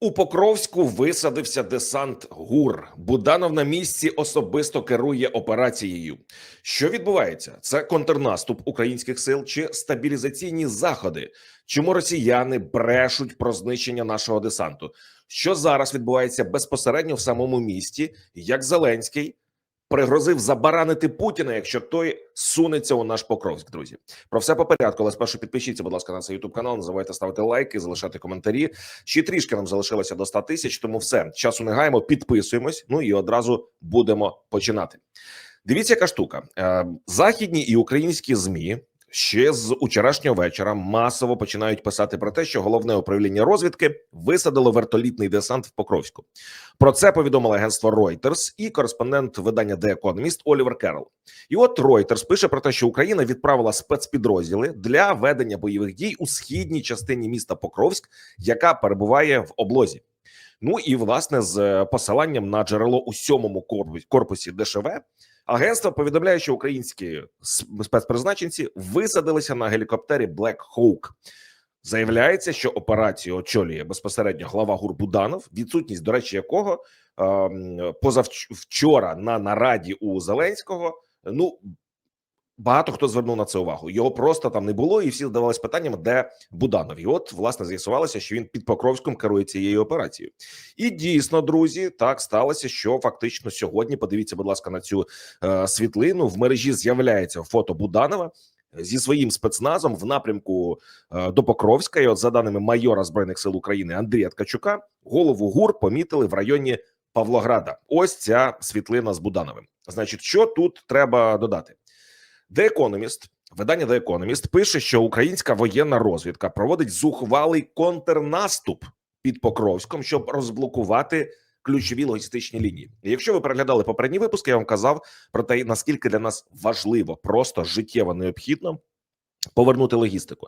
У Покровську висадився десант ГУР. Буданов на місці особисто керує операцією. Що відбувається? Це контрнаступ українських сил чи стабілізаційні заходи? Чому росіяни брешуть про знищення нашого десанту? Що зараз відбувається безпосередньо в самому місті? Як Зеленський пригрозив забаранити Путіна, якщо той сунеться у наш Покровськ, друзі? Про все по порядку, але спершу підпишіться, будь ласка, на цей YouTube канал. Не забувайте ставити лайки, залишати коментарі. Ще трішки нам залишилося до 100 тисяч, тому все часу не гаємо, підписуємось. Ну і одразу будемо починати. Дивіться, яка штука. Е, Західні і українські змі ще з учорашнього вечора масово починають писати про те, що головне управління розвідки висадило вертолітний десант в Покровську. Про це повідомило агентство Reuters і кореспондент видання The Economist Олівер Керрол. І от Reuters пише про те, що Україна відправила спецпідрозділи для ведення бойових дій у східній частині міста Покровськ, яка перебуває в облозі. Ну і власне з посиланням на джерело у сьомому корпусі ДШВ агентство повідомляє, що українські спецпризначенці висадилися на гелікоптері Black Hawk. Заявляється, що операцію очолює безпосередньо глава Гурбуданов, відсутність, до речі, якого ем, позавчора на нараді у Зеленського. Ну багато хто звернув на це увагу. Його просто там не було, і всі задавалися питанням, де Буданов. І от власне з'ясувалося, що він під Покровськом керує цією операцією. І дійсно, друзі, так сталося, що фактично сьогодні. Подивіться, будь ласка, на цю е, світлину в мережі з'являється фото Буданова. Зі своїм спецназом в напрямку е, до Покровська, і от за даними майора збройних сил України Андрія Ткачука, голову ГУР помітили в районі Павлограда. Ось ця світлина з Будановим. Значить, що тут треба додати? The Economist, видання The Economist пише, що українська воєнна розвідка проводить зухвалий контрнаступ під Покровськом, щоб розблокувати ключові логістичні лінії. Якщо ви переглядали попередні випуски, я вам казав про те, наскільки для нас важливо, просто життєво необхідно. Повернути логістику,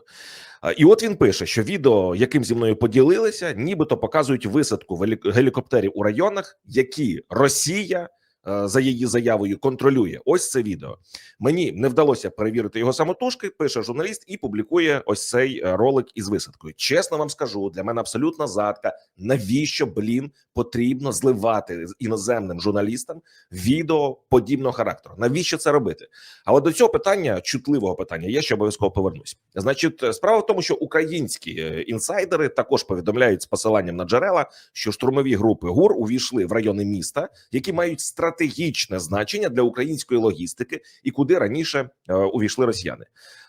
і от він пише, що відео, яким зі мною поділилися, нібито показують висадку гелікоптерів у районах, які Росія за її заявою контролює. Ось це відео. Мені не вдалося перевірити його самотужки. Пише журналіст і публікує ось цей е, ролик із висадкою. Чесно вам скажу, для мене абсолютна задка. Навіщо блін потрібно зливати іноземним журналістам відео подібного характеру? Навіщо це робити? Але до цього питання чутливого питання я ще обов'язково повернусь. Значить, е, справа в тому, що українські інсайдери також повідомляють з посиланням на джерела, що штурмові групи ГУР увійшли в райони міста, які мають стратегічні стратегічне значення для української логістики і куди раніше е, увійшли росіяни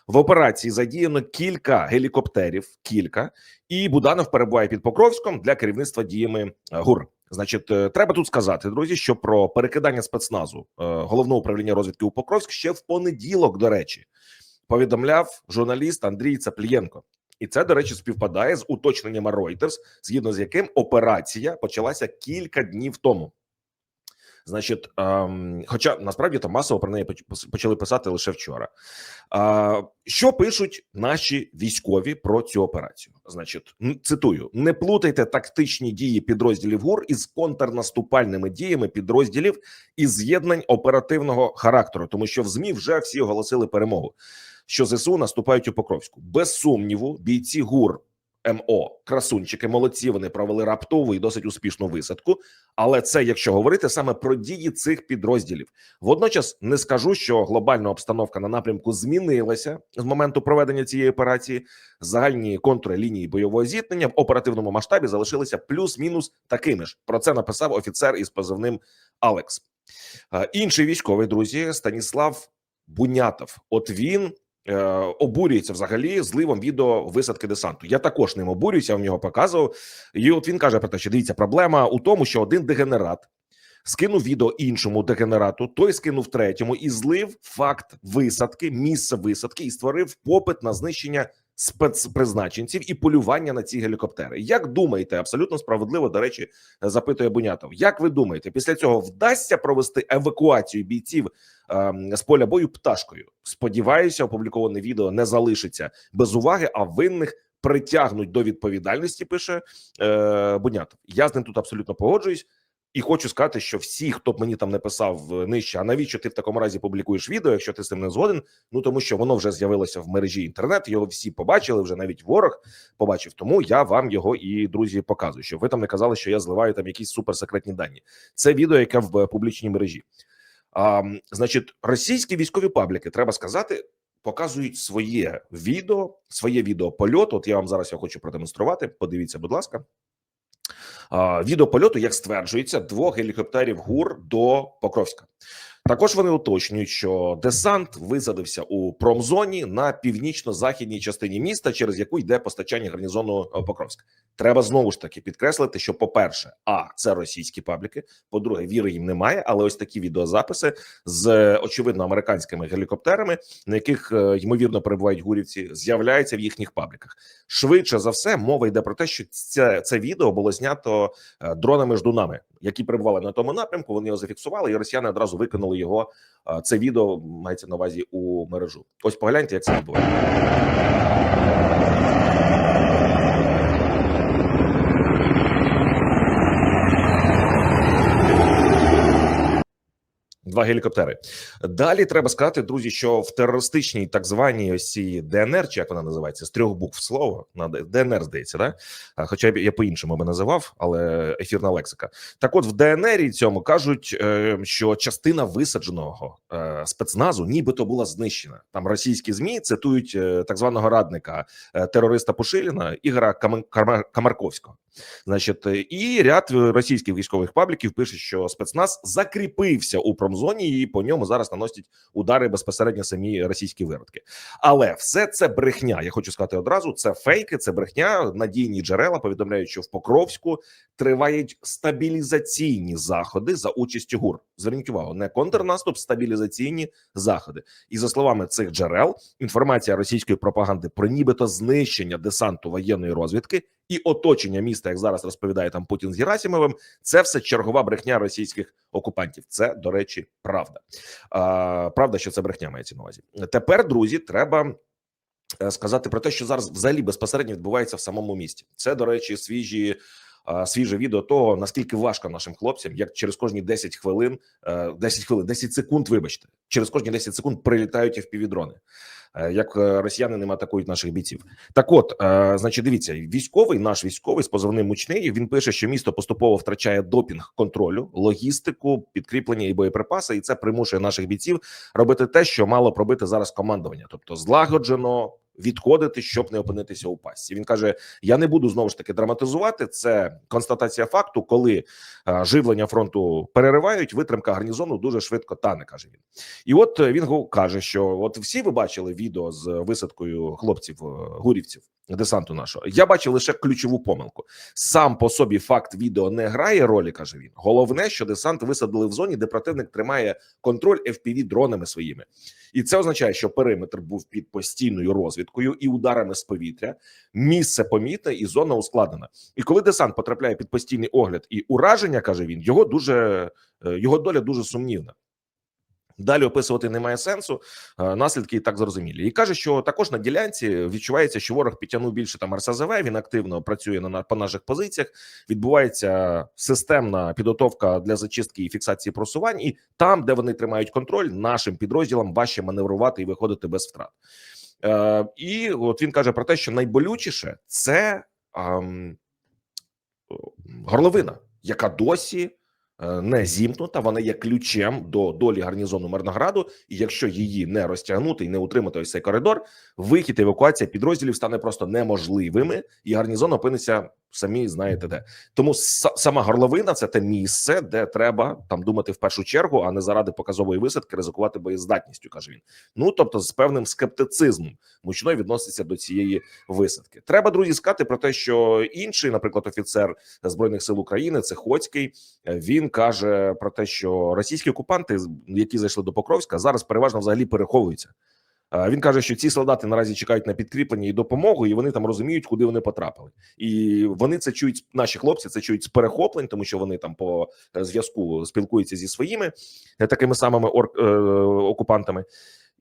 в операції. Задіяно кілька гелікоптерів, кілька і Буданов перебуває під Покровськом для керівництва діями е, ГУР. Значить, е, треба тут сказати, друзі, що про перекидання спецназу е, головного управління розвідки у Покровськ ще в понеділок, до речі, повідомляв журналіст Андрій Цаплієнко. І це, до речі, співпадає з уточненнями Reuters, згідно з яким операція почалася кілька днів тому. Значить, ем, хоча насправді там масово про неї почали писати лише вчора. Е, що пишуть наші військові про цю операцію? Значить, цитую: не плутайте тактичні дії підрозділів ГУР із контрнаступальними діями підрозділів із з'єднань оперативного характеру, тому що в змі вже всі оголосили перемогу. Що зсу наступають у Покровську без сумніву, бійці ГУР МО красунчики молодці. Вони провели раптову і досить успішну висадку. Але це якщо говорити саме про дії цих підрозділів, водночас не скажу, що глобальна обстановка на напрямку змінилася з моменту проведення цієї операції. Загальні контури лінії бойового зіткнення в оперативному масштабі залишилися плюс-мінус такими ж. Про це написав офіцер із позивним Алекс. Інший військовий друзі Станіслав Бунятов. От він Е, обурюється взагалі зливом відео висадки десанту. Я також ним обурююся. в нього показував. І от він каже про те, що дивіться, проблема у тому, що один дегенерат скинув відео іншому дегенерату, той скинув третьому і злив факт висадки, місце висадки і створив попит на знищення спецпризначенців і полювання на ці гелікоптери. Як думаєте, абсолютно справедливо до речі, запитує Бунятов. Як ви думаєте, після цього вдасться провести евакуацію бійців е, з поля бою пташкою? Сподіваюся, опубліковане відео не залишиться без уваги, а винних. Притягнуть до відповідальності, пише е, Бунятов. Я з ним тут абсолютно погоджуюсь. І хочу сказати, що всі, хто б мені там не писав е, нижче, а навіщо ти в такому разі публікуєш відео, якщо ти з цим не згоден? Ну тому що воно вже з'явилося в мережі інтернет. Його всі побачили, вже навіть ворог побачив. Тому я вам його і друзі показую, щоб ви там не казали, що я зливаю там якісь суперсекретні дані. Це відео, яке в е, публічній мережі. А, значить, російські військові пабліки, треба сказати, показують своє відео, своє відео польоту. От я вам зараз я хочу продемонструвати. Подивіться, будь ласка. А, польоту, як стверджується, двох гелікоптерів ГУР до Покровська. Також вони уточнюють, що десант висадився у промзоні на північно-західній частині міста, через яку йде постачання гарнізону е, Покровська. Треба знову ж таки підкреслити, що, по-перше, а це російські пабліки. По-друге, віри їм немає. Але ось такі відеозаписи з е, очевидно американськими гелікоптерами, на яких е, ймовірно перебувають гурівці, з'являються в їхніх пабліках. Швидше за все, мова йде про те, що це, це відео було знято дронами ждунами, які перебували на тому напрямку. Вони його зафіксували, і росіяни одразу викинули його. е, Це відео мається на увазі у мережу. Ось погляньте, як це відбувається. Два гелікоптери. Далі треба сказати, друзі, що в терористичній так званій ось цій ДНР, чи як вона називається, з трьох букв слово на ДНР, здається, да? Хоча я я по-іншому би називав, але ефірна лексика. Так, от в ДНР цьому кажуть, е, що частина висадженого е, спецназу, нібито була знищена. Там російські змі цитують е, так званого радника терориста Пушиліна Ігора Камарковського. Значить, е, і ряд е, російських військових пабліків пише, що спецназ закріпився у промзоні, і по ньому зараз наносять удари безпосередньо самі російські виродки. Але все це брехня. Я хочу сказати одразу: це фейки, це брехня. Надійні джерела повідомляють, що в Покровську тривають стабілізаційні заходи за участю ГУР. Зверніть увагу, не контрнаступ, стабілізаційні заходи. І за словами цих джерел, інформація російської пропаганди про нібито знищення десанту воєнної розвідки і оточення міста, як зараз розповідає там Путін з Герасимовим, це все чергова брехня російських окупантів. Це до речі, правда. А, правда, що це брехня мається на увазі. Тепер, друзі, треба. е, Сказати про те, що зараз взагалі безпосередньо відбувається в самому місті. Це, до речі, свіжі свіже відео того, наскільки важко нашим хлопцям, як через кожні 10 хвилин, е, 10 хвилин, 10 секунд, вибачте, через кожні 10 секунд прилітають FPV-дрони, е, як е, росіяни не атакують наших бійців. Так, от, е, значить, дивіться, військовий, наш військовий з позивним мучний. Він пише, що місто поступово втрачає допінг контролю, логістику, підкріплення і боєприпаси, і це примушує наших бійців робити те, що мало пробити зараз командування, тобто злагоджено. Відходити, щоб не опинитися у пастці. Він каже: Я не буду знову ж таки драматизувати. Це констатація факту, коли е, живлення фронту переривають, витримка гарнізону дуже швидко тане. каже він. І от е, він каже, що от всі ви бачили відео з висадкою хлопців е, гурівців десанту нашого. Я бачив лише ключову помилку. Сам по собі факт відео не грає ролі, каже він. Головне, що десант висадили в зоні, де противник тримає контроль fpv дронами своїми, і це означає, що периметр був під постійною розвідкою і ударами з повітря. Місце помітне і зона ускладнена. І коли десант потрапляє під постійний огляд і ураження, каже він, його дуже е, його доля дуже сумнівна. Далі описувати немає сенсу. е, Наслідки і так зрозумілі. І каже, що також на ділянці відчувається, що ворог підтягнув більше там РСЗВ. Він активно працює на по наших позиціях. Відбувається системна підготовка для зачистки і фіксації просувань. І там, де вони тримають контроль, нашим підрозділам важче маневрувати і виходити без втрат. Е, і от він каже про те, що найболючіше це ем, горловина, яка досі е, не зімкнута. Вона є ключем до долі гарнізону Мирнограду. І якщо її не розтягнути і не утримати ось цей коридор, вихід евакуація підрозділів стане просто неможливими, і гарнізон опиниться самі знаєте де. Тому сама горловина це те місце, де треба там думати в першу чергу, а не заради показової висадки ризикувати боєздатністю, каже він. Ну тобто, з певним скептицизмом мучной відноситься до цієї висадки. Треба друзі сказати про те, що інший, наприклад, офіцер збройних сил України, це Хоцький. Він каже про те, що російські окупанти, які зайшли до Покровська, зараз переважно взагалі переховуються. Е, Він каже, що ці солдати наразі чекають на підкріплення і допомогу, і вони там розуміють, куди вони потрапили. І вони це чують. Наші хлопці це чують з перехоплень, тому що вони там по е, зв'язку спілкуються зі своїми е, такими самими ор, е, окупантами.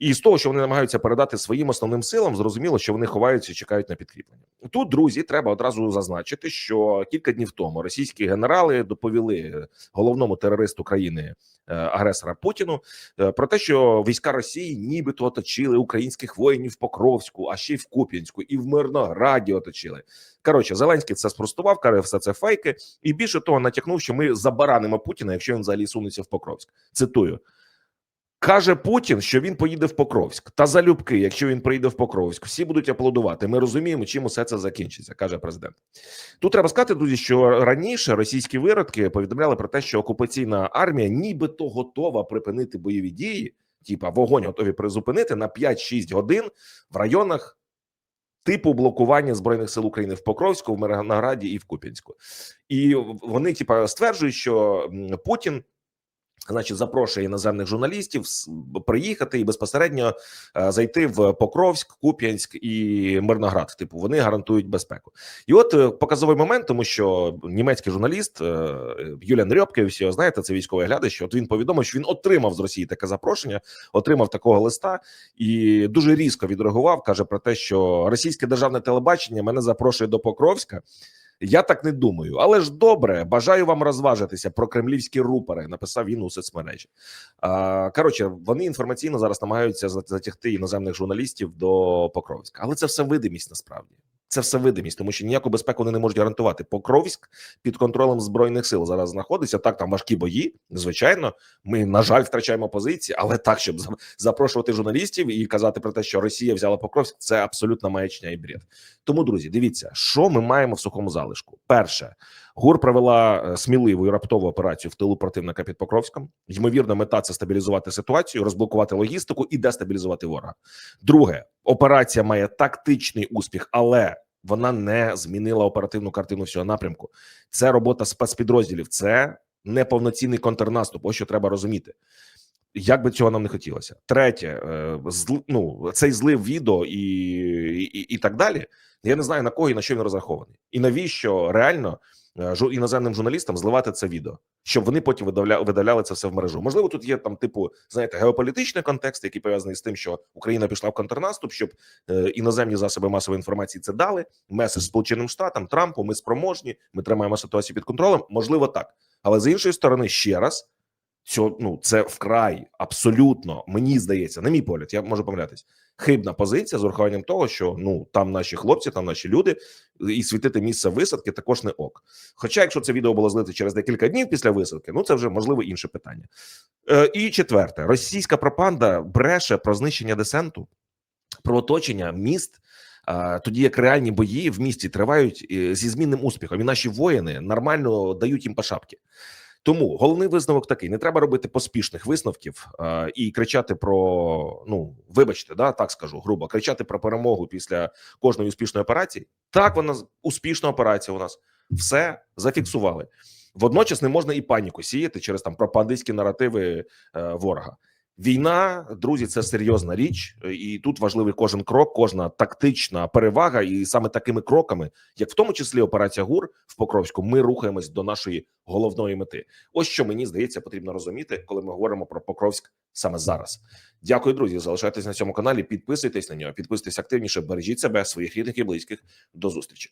І з того, що вони намагаються передати своїм основним силам, зрозуміло, що вони ховаються і чекають на підкріплення. Тут друзі, треба одразу зазначити, що кілька днів тому російські генерали доповіли головному терористу країни е, агресора Путіну е, про те, що війська Росії нібито оточили українських воїнів в Покровську, а ще й в Куп'янську, і в Мирнограді оточили. Коротше, Зеленський це спростував, каже, все це фейки, і більше того, натякнув, що ми забаранимо Путіна, якщо він взагалі сунеться в Покровськ. Цитую. Каже Путін, що він поїде в Покровськ. Та залюбки, якщо він приїде в Покровськ, всі будуть аплодувати. Ми розуміємо, чим усе це закінчиться, каже президент. Тут треба сказати, друзі, що раніше російські виродки повідомляли про те, що окупаційна армія нібито готова припинити бойові дії, типа вогонь готові призупинити на 5-6 годин в районах типу блокування збройних сил України в Покровську, в Мирнограді і в Куп'янську. І вони, типа, стверджують, що Путін значить, запрошує іноземних журналістів приїхати і безпосередньо е, зайти в Покровськ, Куп'янськ і Мирноград. Типу, вони гарантують безпеку. І от е, показовий момент, тому що німецький журналіст е, Юліан Рьопке, всі його знаєте, це військовий глядач. От він повідомив, що він отримав з Росії таке запрошення, отримав такого листа і дуже різко відреагував. каже про те, що російське державне телебачення мене запрошує до Покровська. Я так не думаю, але ж добре. Бажаю вам розважитися про кремлівські рупори. Написав він у соцмережі. Коротше, вони інформаційно зараз намагаються затягти іноземних журналістів до Покровська, але це все видимість насправді. Це все видимість, тому що ніяку безпеку вони не можуть гарантувати. Покровськ під контролем збройних сил зараз знаходиться. Так, там важкі бої. Звичайно, ми на жаль втрачаємо позиції, але так, щоб запрошувати журналістів і казати про те, що Росія взяла Покровськ, це абсолютна маячня і бред. Тому, друзі, дивіться, що ми маємо в сухому залишку. Перше, ГУР провела е, сміливу і раптову операцію в тилу противника під Покровськом. Ймовірно, мета це стабілізувати ситуацію, розблокувати логістику і дестабілізувати ворога. Друге, операція має тактичний успіх, але вона не змінила оперативну картину всього напрямку. Це робота спецпідрозділів, це неповноцінний контрнаступ. Ось що треба розуміти. Як би цього нам не хотілося, третє, е, ну цей злив відео і, і, і так далі. Я не знаю на кого і на що він розрахований, і навіщо реально іноземним журналістам зливати це відео, щоб вони потім видавля, видаляли це все в мережу. Можливо, тут є там, типу, знаєте, геополітичний контекст, який пов'язаний з тим, що Україна пішла в контрнаступ, щоб е, іноземні засоби масової інформації це дали. Меседж Сполученим Штатам, Трампу. Ми спроможні, ми тримаємо ситуацію під контролем. Можливо, так, але з іншої сторони, ще раз. Цьо, ну це вкрай абсолютно мені здається, на мій погляд, я можу помилятись. Хибна позиція з урахуванням того, що ну там наші хлопці, там наші люди, і світити місце висадки також не ок. Хоча, якщо це відео було злите через декілька днів після висадки, ну це вже можливо інше питання. Е, і четверте, російська пропаганда бреше про знищення десанту, про оточення міст. Тоді як реальні бої в місті тривають е, зі змінним успіхом, і наші воїни нормально дають їм по шапки. Тому головний висновок такий: не треба робити поспішних висновків е, і кричати про ну вибачте, да так скажу грубо, кричати про перемогу після кожної успішної операції. Так, вона успішна операція. У нас все зафіксували. Водночас не можна і паніку сіяти через там пропагандистські наративи е, ворога. Війна, друзі, це серйозна річ, і тут важливий кожен крок, кожна тактична перевага. І саме такими кроками, як в тому числі операція ГУР в Покровську, ми рухаємось до нашої головної мети. Ось що мені здається, потрібно розуміти, коли ми говоримо про Покровськ саме зараз. Дякую, друзі. Залишайтесь на цьому каналі, підписуйтесь на нього, підписуйтесь активніше, бережіть себе, своїх рідних і близьких. До зустрічі.